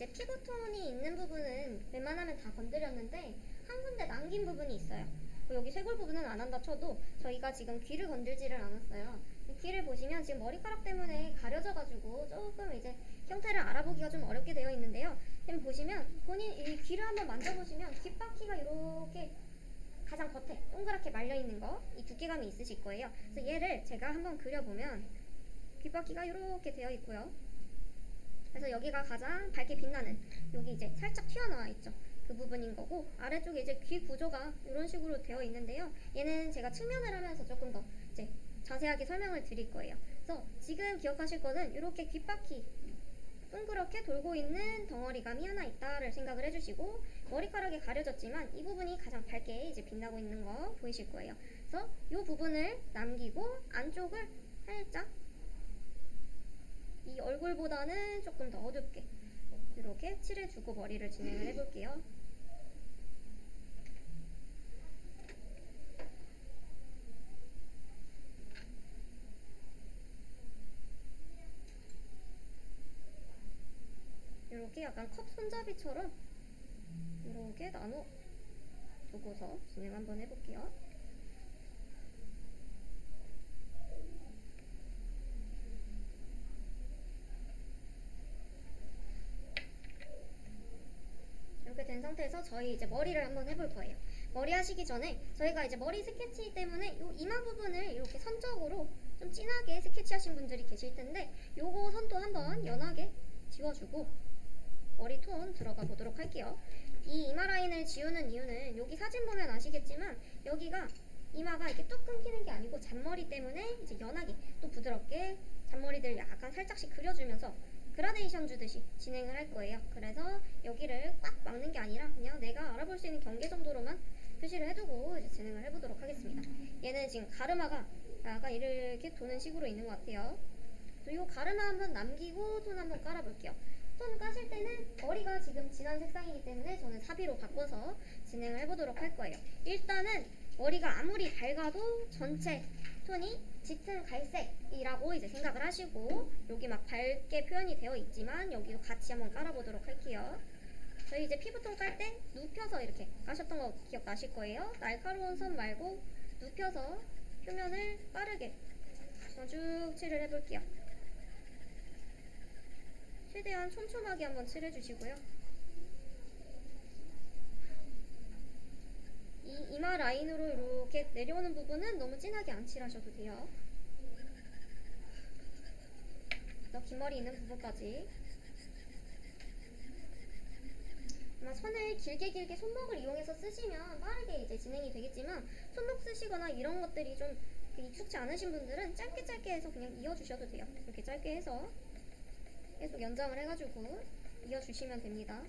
이제 피부톤이 있는 부분은 웬만하면 다 건드렸는데 한 군데 남긴 부분이 있어요. 뭐 여기 쇄골 부분은 안 한다 쳐도 저희가 지금 귀를 건들지를 않았어요. 이 귀를 보시면 지금 머리카락 때문에 가려져가지고 조금 이제 형태를 알아보기가 좀 어렵게 되어 있는데요. 지금 보시면 본인 이 귀를 한번 만져보시면 귓바퀴가 이렇게 가장 겉에 동그랗게 말려 있는 거 이 두께감이 있으실 거예요. 그래서 얘를 제가 한번 그려보면 귓바퀴가 이렇게 되어 있고요. 그래서 여기가 가장 밝게 빛나는 여기 이제 살짝 튀어나와 있죠. 그 부분인 거고 아래쪽에 이제 귀 구조가 이런 식으로 되어 있는데요. 얘는 제가 측면을 하면서 조금 더 이제 자세하게 설명을 드릴 거예요. 그래서 지금 기억하실 거는 이렇게 귓바퀴 둥그렇게 돌고 있는 덩어리감이 하나 있다를 생각을 해주시고 머리카락이 가려졌지만 이 부분이 가장 밝게 이제 빛나고 있는 거 보이실 거예요. 그래서 이 부분을 남기고 안쪽을 살짝 이 얼굴보다는 조금 더 어둡게 이렇게 칠해주고 머리를 진행을 해볼게요. 이렇게 약간 컵 손잡이처럼 이렇게 나눠 두고서 진행 한번 해볼게요. 이렇게 저희 이제 머리를 한번 해볼 거예요. 머리 하시기 전에 저희가 이제 머리 스케치 때문에 요 이마 부분을 이렇게 선적으로 좀 진하게 스케치하신 분들이 계실 텐데 요거 선도 한번 연하게 지워주고 머리 톤 들어가 보도록 할게요. 이 이마 라인을 지우는 이유는 여기 사진 보면 아시겠지만 여기가 이마가 이렇게 뚝 끊기는 게 아니고 잔머리 때문에 이제 연하게 또 부드럽게 잔머리들 약간 살짝씩 그려주면서 그라데이션 주듯이 진행을 할 거예요. 그래서 여기를 꽉 막는 게 아니라 그냥 내가 알아볼 수 있는 경계 정도로만 표시를 해두고 이제 진행을 해보도록 하겠습니다. 얘는 지금 가르마가 약간 이렇게 도는 식으로 있는 것 같아요. 이 가르마 한번 남기고 톤 한번 깔아볼게요. 톤 까실 때는 머리가 지금 진한 색상이기 때문에 저는 사비로 바꿔서 진행을 해보도록 할 거예요. 일단은 머리가 아무리 밝아도 전체 톤이 짙은 갈색이라고 이제 생각을 하시고 여기 막 밝게 표현이 되어 있지만 여기도 같이 한번 깔아보도록 할게요. 저희 이제 피부톤 깔 때 눕혀서 이렇게 까셨던 거 기억나실 거예요. 날카로운 선 말고 눕혀서 표면을 빠르게 쭉 칠을 해볼게요. 최대한 촘촘하게 한번 칠해주시고요. 이 이마 라인으로 이렇게 내려오는 부분은 너무 진하게 안 칠하셔도 돼요. 더 긴 머리 있는 부분까지. 아마 선을 길게 길게 손목을 이용해서 쓰시면 빠르게 이제 진행이 되겠지만 손목 쓰시거나 이런 것들이 좀 익숙치 않으신 분들은 짧게 짧게 해서 그냥 이어주셔도 돼요. 이렇게 짧게 해서 계속 연장을 해가지고 이어주시면 됩니다.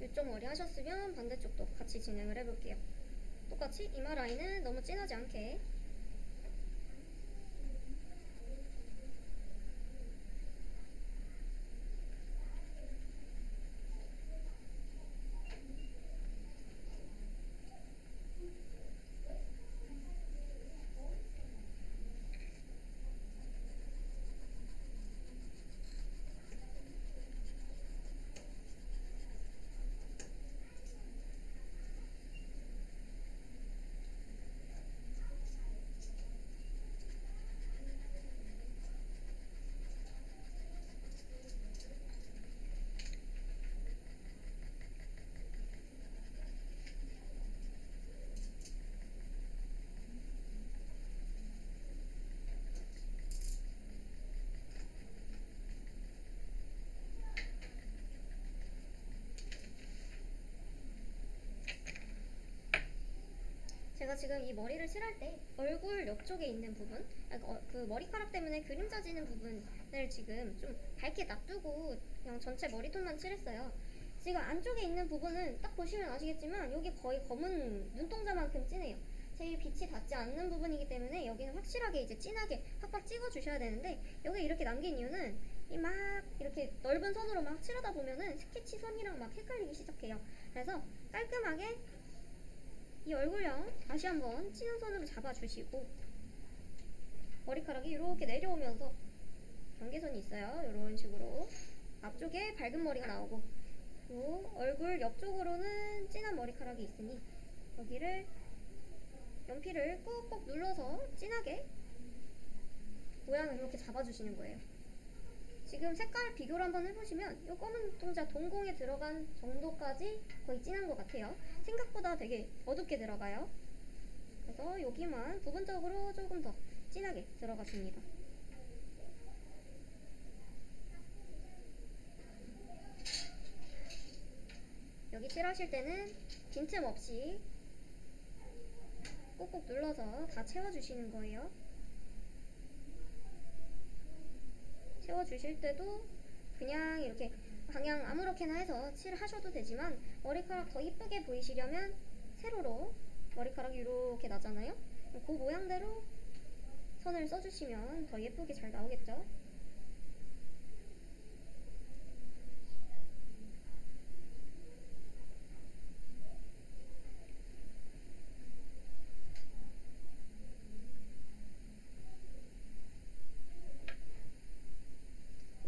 이쪽 머리 하셨으면 반대쪽도 같이 진행을 해볼게요. 똑같이 이마 라인은 너무 진하지 않게 제가 지금 이 머리를 칠할 때 얼굴 옆쪽에 있는 부분, 그러니까 어, 그 머리카락 때문에 그림자 지는 부분을 지금 좀 밝게 놔두고 그냥 전체 머리톤만 칠했어요. 지금 안쪽에 있는 부분은 딱 보시면 아시겠지만 여기 거의 검은 눈동자만큼 진해요. 제일 빛이 닿지 않는 부분이기 때문에 여기는 확실하게 이제 진하게 팍팍 찍어 주셔야 되는데 여기 이렇게 남긴 이유는 이 막 이렇게 넓은 선으로 막 칠하다 보면은 스케치 선이랑 막 헷갈리기 시작해요. 그래서 깔끔하게 이 얼굴형 다시 한번 진한 선으로 잡아주시고 머리카락이 이렇게 내려오면서 경계선이 있어요. 이런 식으로 앞쪽에 밝은 머리가 나오고 그리고 얼굴 옆쪽으로는 진한 머리카락이 있으니 여기를 연필을 꾹꾹 눌러서 진하게 모양을 이렇게 잡아주시는 거예요. 지금 색깔 비교를 한번 해보시면 이 검은 동자 동공에 들어간 정도까지 거의 진한 것 같아요. 생각보다 되게 어둡게 들어가요. 그래서 여기만 부분적으로 조금 더 진하게 들어갔습니다. 여기 칠하실 때는 빈틈 없이 꾹꾹 눌러서 다 채워주시는 거예요. 채워주실 때도 그냥 이렇게 방향 아무렇게나 해서 칠하셔도 되지만 머리카락 더 이쁘게 보이시려면 세로로 머리카락이 이렇게 나잖아요. 그 모양대로 선을 써주시면 더 예쁘게 잘 나오겠죠.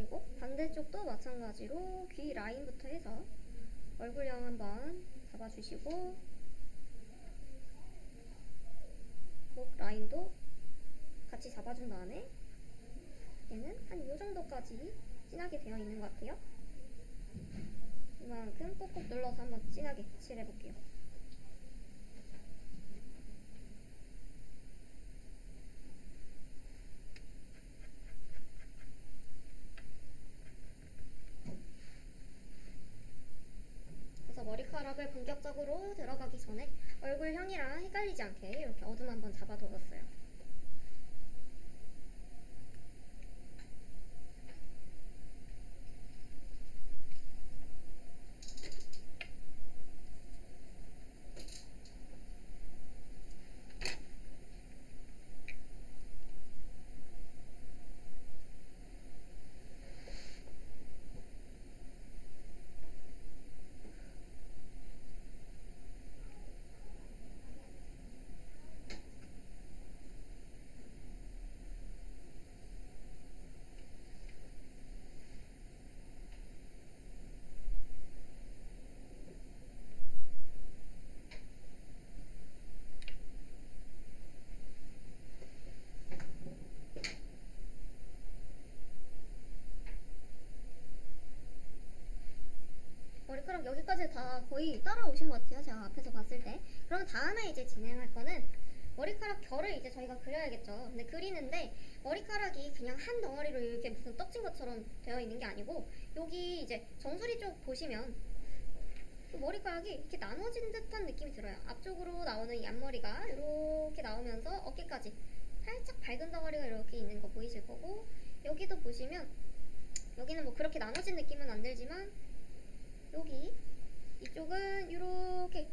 그리고 반대쪽도 마찬가지로 귀 라인부터 해서 얼굴형 한번 잡아주시고 목 라인도 같이 잡아준 다음에 얘는 한이 정도까지 진하게 되어 있는 것 같아요. 이만큼 꾹꾹 눌러서 한번 진하게 칠해볼게요. 그래서 머리카락을 본격적으로 들어가기 전에 얼굴형이랑 헷갈리지 않게 이렇게 어둠 한번 잡아둬봤어요. 머리카락 여기까지 다 거의 따라오신 것 같아요. 제가 앞에서 봤을 때. 그럼 다음에 이제 진행할 거는 머리카락 결을 이제 저희가 그려야겠죠. 근데 그리는데 머리카락이 그냥 한 덩어리로 이렇게 무슨 떡진 것처럼 되어 있는 게 아니고 여기 이제 정수리 쪽 보시면 그 머리카락이 이렇게 나눠진 듯한 느낌이 들어요. 앞쪽으로 나오는 이 앞머리가 이렇게 나오면서 어깨까지 살짝 밝은 덩어리가 이렇게 있는 거 보이실 거고 여기도 보시면 여기는 뭐 그렇게 나눠진 느낌은 안 들지만 여기 이쪽은 이렇게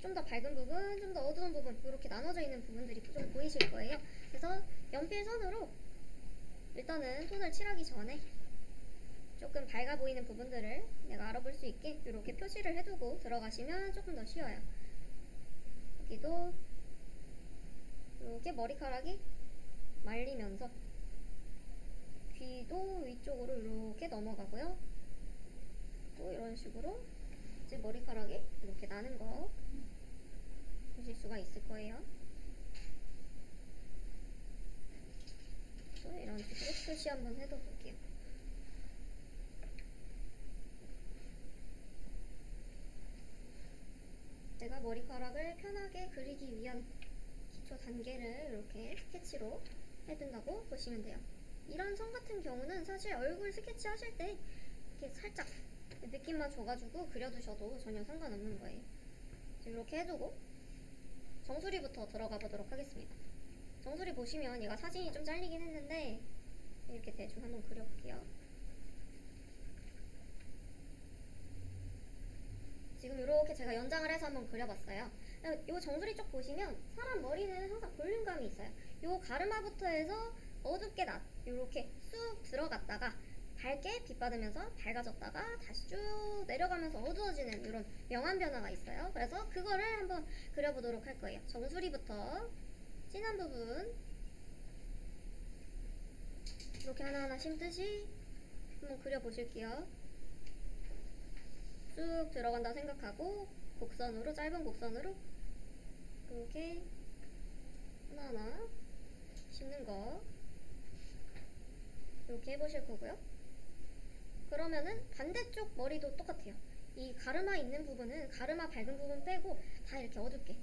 좀 더 밝은 부분, 좀 더 어두운 부분 이렇게 나눠져 있는 부분들이 좀 보이실 거예요. 그래서 연필 선으로 일단은 톤을 칠하기 전에 조금 밝아 보이는 부분들을 내가 알아볼 수 있게 이렇게 표시를 해두고 들어가시면 조금 더 쉬워요. 여기도 이렇게 머리카락이 말리면서 귀도 위쪽으로 이렇게 넘어가고요. 또 이런 식으로 이제 머리카락이 이렇게 나는 거 보실 수가 있을 거예요. 또 이런 식으로 표시 한번 해둬 볼게요. 내가 머리카락을 편하게 그리기 위한 기초 단계를 이렇게 스케치로 해둔다고 보시면 돼요. 이런 선 같은 경우는 사실 얼굴 스케치 하실 때 이렇게 살짝 느낌만 줘가지고 그려두셔도 전혀 상관없는 거예요. 이렇게 해두고 정수리부터 들어가 보도록 하겠습니다. 정수리 보시면 얘가 사진이 좀 잘리긴 했는데 이렇게 대충 한번 그려볼게요. 지금 이렇게 제가 연장을 해서 한번 그려봤어요. 이 정수리 쪽 보시면 사람 머리는 항상 볼륨감이 있어요. 이 가르마부터 해서 어둡게 나 이렇게 쑥 들어갔다가 밝게 빛 받으면서 밝아졌다가 다시 쭉 내려가면서 어두워지는 이런 명암 변화가 있어요. 그래서 그거를 한번 그려보도록 할 거예요. 정수리부터 진한 부분 이렇게 하나하나 심듯이 한번 그려보실게요. 쭉 들어간다 생각하고 곡선으로 짧은 곡선으로 이렇게 하나하나 심는 거 이렇게 해보실 거고요. 그러면은 반대쪽 머리도 똑같아요. 이 가르마 있는 부분은 가르마 밝은 부분 빼고 다 이렇게 어둡게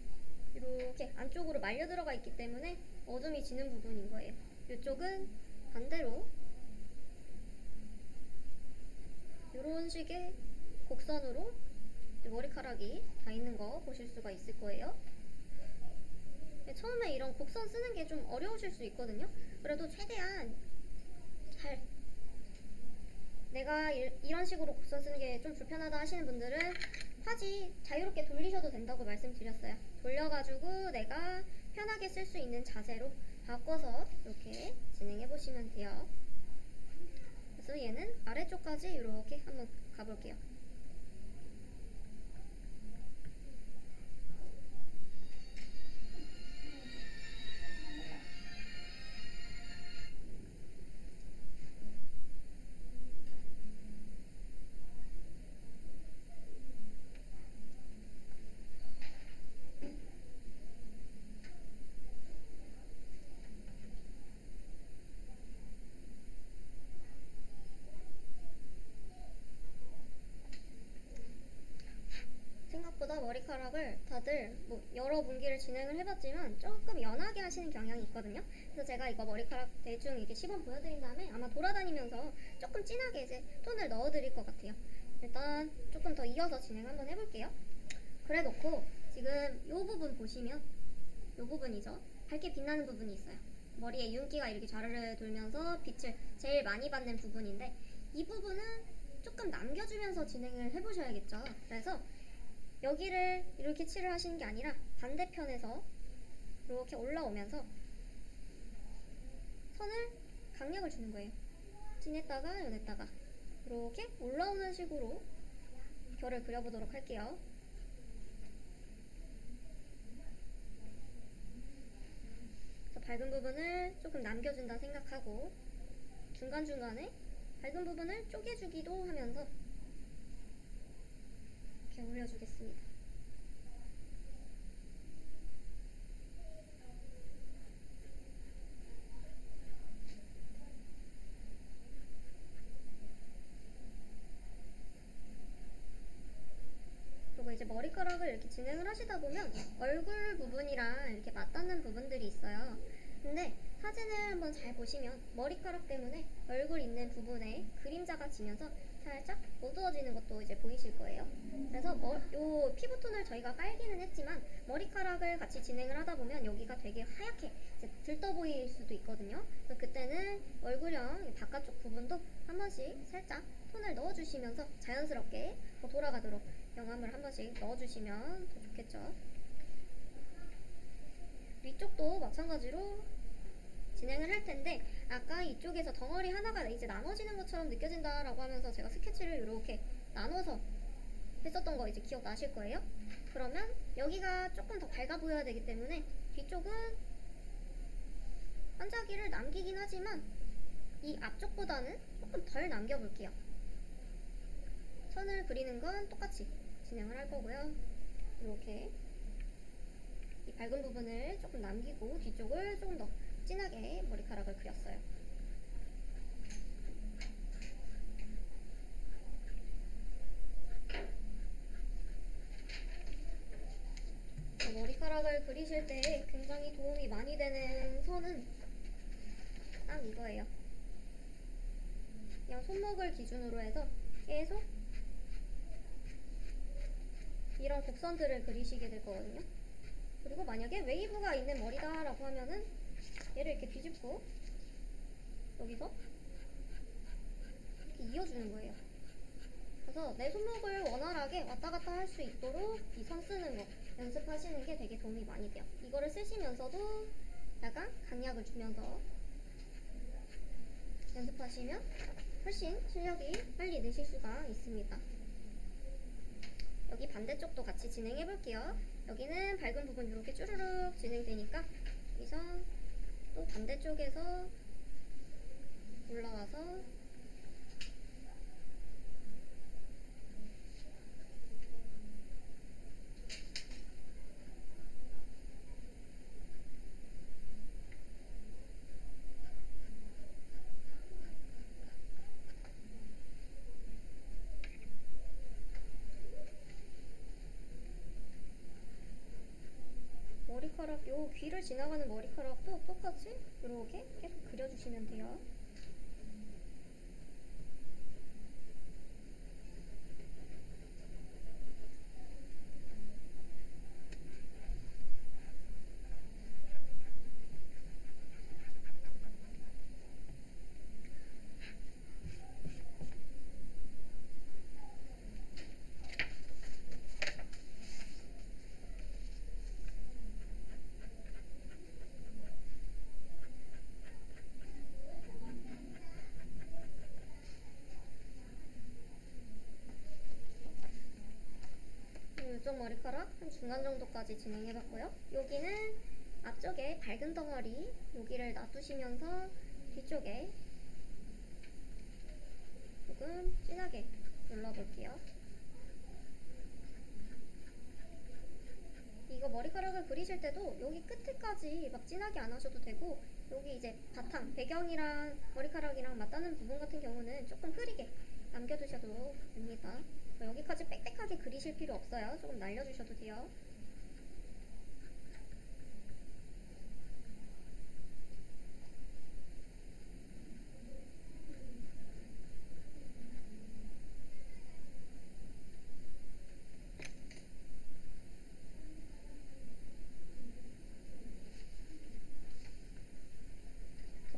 이렇게 안쪽으로 말려 들어가 있기 때문에 어둠이 지는 부분인 거예요. 이쪽은 반대로 이런 식의 곡선으로 머리카락이 다 있는 거 보실 수가 있을 거예요. 네, 처음에 이런 곡선 쓰는 게 좀 어려우실 수 있거든요. 그래도 최대한 잘 내가 이, 이런 식으로 곡선 쓰는 게 좀 불편하다 하시는 분들은 화지 자유롭게 돌리셔도 된다고 말씀드렸어요. 돌려가지고 내가 편하게 쓸 수 있는 자세로 바꿔서 이렇게 진행해 보시면 돼요. 그래서 얘는 아래쪽까지 이렇게 한번 가볼게요. 진행을 해봤지만 조금 연하게 하시는 경향이 있거든요. 그래서 제가 이거 머리카락 대충 이렇게 시범 보여드린 다음에 아마 돌아다니면서 조금 진하게 이제 톤을 넣어드릴 것 같아요. 일단 조금 더 이어서 진행 한번 해볼게요. 그래 놓고 지금 이 부분 보시면 이 부분이죠. 밝게 빛나는 부분이 있어요. 머리에 윤기가 이렇게 좌르르 돌면서 빛을 제일 많이 받는 부분인데 이 부분은 조금 남겨주면서 진행을 해보셔야겠죠. 그래서 여기를 이렇게 칠을 하시는 게 아니라 반대편에서 이렇게 올라오면서 선을 강력을 주는 거예요. 진했다가 연했다가 이렇게 올라오는 식으로 결을 그려보도록 할게요. 밝은 부분을 조금 남겨준다 생각하고 중간중간에 밝은 부분을 쪼개주기도 하면서 이렇게 올려주겠습니다. 그리고 이제 머리카락을 이렇게 진행을 하시다 보면 얼굴 부분이랑 이렇게 맞닿는 부분들이 있어요. 근데 사진을 한번 잘 보시면 머리카락 때문에 얼굴 있는 부분에 그림자가 지면서 살짝 어두워지는 것도 이제 보이실 거예요. 그래서 머, 요 피부 톤을 저희가 깔기는 했지만 머리카락을 같이 진행을 하다 보면 여기가 되게 하얗게 들떠 보일 수도 있거든요. 그래서 그때는 얼굴형 이 바깥쪽 부분도 한 번씩 살짝 톤을 넣어주시면서 자연스럽게 더 돌아가도록 영감을 한 번씩 넣어주시면 더 좋겠죠. 위쪽도 마찬가지로 진행을 할 텐데 아까 이쪽에서 덩어리 하나가 이제 나눠지는 것처럼 느껴진다라고 하면서 제가 스케치를 이렇게 나눠서 했었던 거 이제 기억나실 거예요? 그러면 여기가 조금 더 밝아 보여야 되기 때문에 뒤쪽은 반짝이를 남기긴 하지만 이 앞쪽보다는 조금 덜 남겨볼게요. 선을 그리는 건 똑같이 진행을 할 거고요. 이렇게 이 밝은 부분을 조금 남기고 뒤쪽을 조금 더 진하게 머리카락을 그렸어요. 머리카락을 그리실 때 굉장히 도움이 많이 되는 선은 딱 이거예요. 그냥 손목을 기준으로 해서 계속 이런 곡선들을 그리시게 될 거거든요. 그리고 만약에 웨이브가 있는 머리다라고 하면은 얘를 이렇게 뒤집고 여기서 이렇게 이어주는 거예요. 그래서 내 손목을 원활하게 왔다 갔다 할 수 있도록 이 선 쓰는 거 연습하시는 게 되게 도움이 많이 돼요. 이거를 쓰시면서도 약간 강약을 주면서 연습하시면 훨씬 실력이 빨리 느실 수가 있습니다. 여기 반대쪽도 같이 진행해 볼게요. 여기는 밝은 부분 이렇게 쭈르륵 진행되니까 여기서 또 반대쪽에서 올라와서 머리카락 요 귀를 지나가는 머리카락도 똑같이 이렇게 계속 그려주시면 돼요. 이쪽 머리카락 한 중간 정도까지 진행해봤고요. 여기는 앞쪽에 밝은 덩어리 여기를 놔두시면서 뒤쪽에 조금 진하게 눌러볼게요. 이거 머리카락을 그리실 때도 여기 끝에까지 막 진하게 안 하셔도 되고 여기 이제 바탕 배경이랑 머리카락이랑 맞닿는 부분 같은 경우는 조금 흐리게 남겨두셔도 됩니다. 여기까지 빽빽하게 그리실 필요 없어요. 조금 날려주셔도 돼요.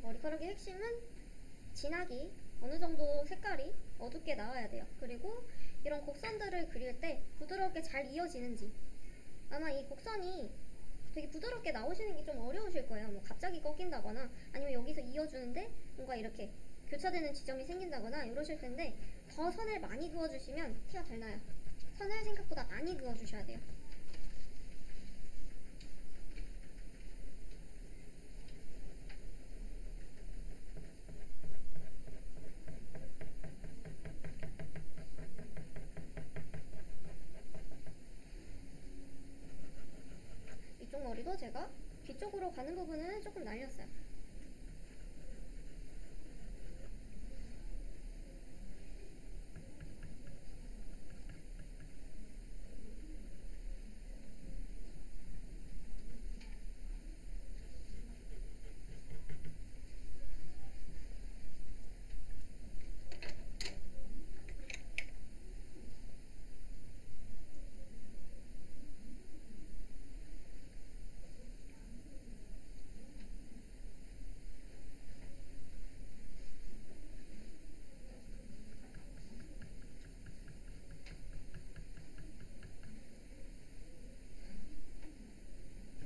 머리카락의 핵심은 진하기 어느 정도 색깔이 어둡게 나와야 돼요. 그리고 이런 곡선들을 그릴 때 부드럽게 잘 이어지는지 아마 이 곡선이 되게 부드럽게 나오시는 게 좀 어려우실 거예요. 뭐 갑자기 꺾인다거나 아니면 여기서 이어주는데 뭔가 이렇게 교차되는 지점이 생긴다거나 이러실 텐데 더 선을 많이 그어주시면 티가 잘 나요. 선을 생각보다 많이 그어주셔야 돼요. 머리도 제가 뒤쪽으로 가는 부분은 조금 날렸어요.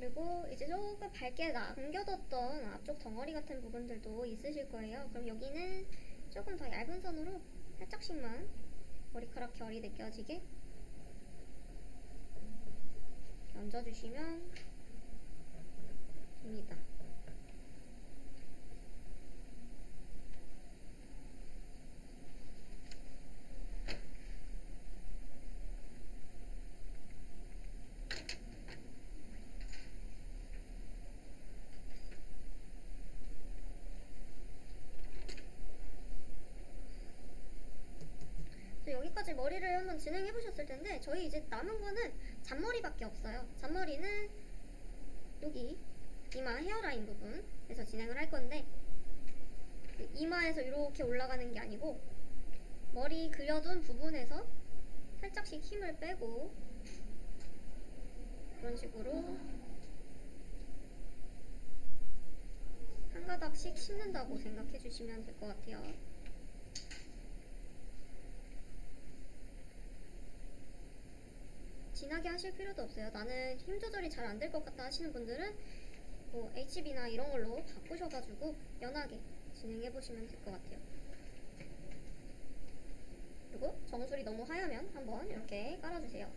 그리고 이제 조금 밝게 남겨뒀던 앞쪽 덩어리 같은 부분들도 있으실 거예요. 그럼 여기는 조금 더 얇은 선으로 살짝씩만 머리카락 결이 느껴지게 얹어주시면 됩니다. 그래서 여기까지 머리를 한번 진행해 보셨을 텐데 저희 이제 남은 거는 잔머리밖에 없어요. 잔머리는 여기 이마 헤어라인 부분에서 진행을 할 건데 그 이마에서 이렇게 올라가는 게 아니고 머리 그려둔 부분에서 살짝씩 힘을 빼고 그런 식으로 한 가닥씩 심는다고 생각해 주시면 될 것 같아요. 진하게 하실 필요도 없어요. 나는 힘 조절이 잘 안 될 것 같다 하시는 분들은 뭐 HB나 이런 걸로 바꾸셔가지고 연하게 진행해 보시면 될 것 같아요. 그리고 정수리 너무 하얗면 한번 이렇게 깔아주세요.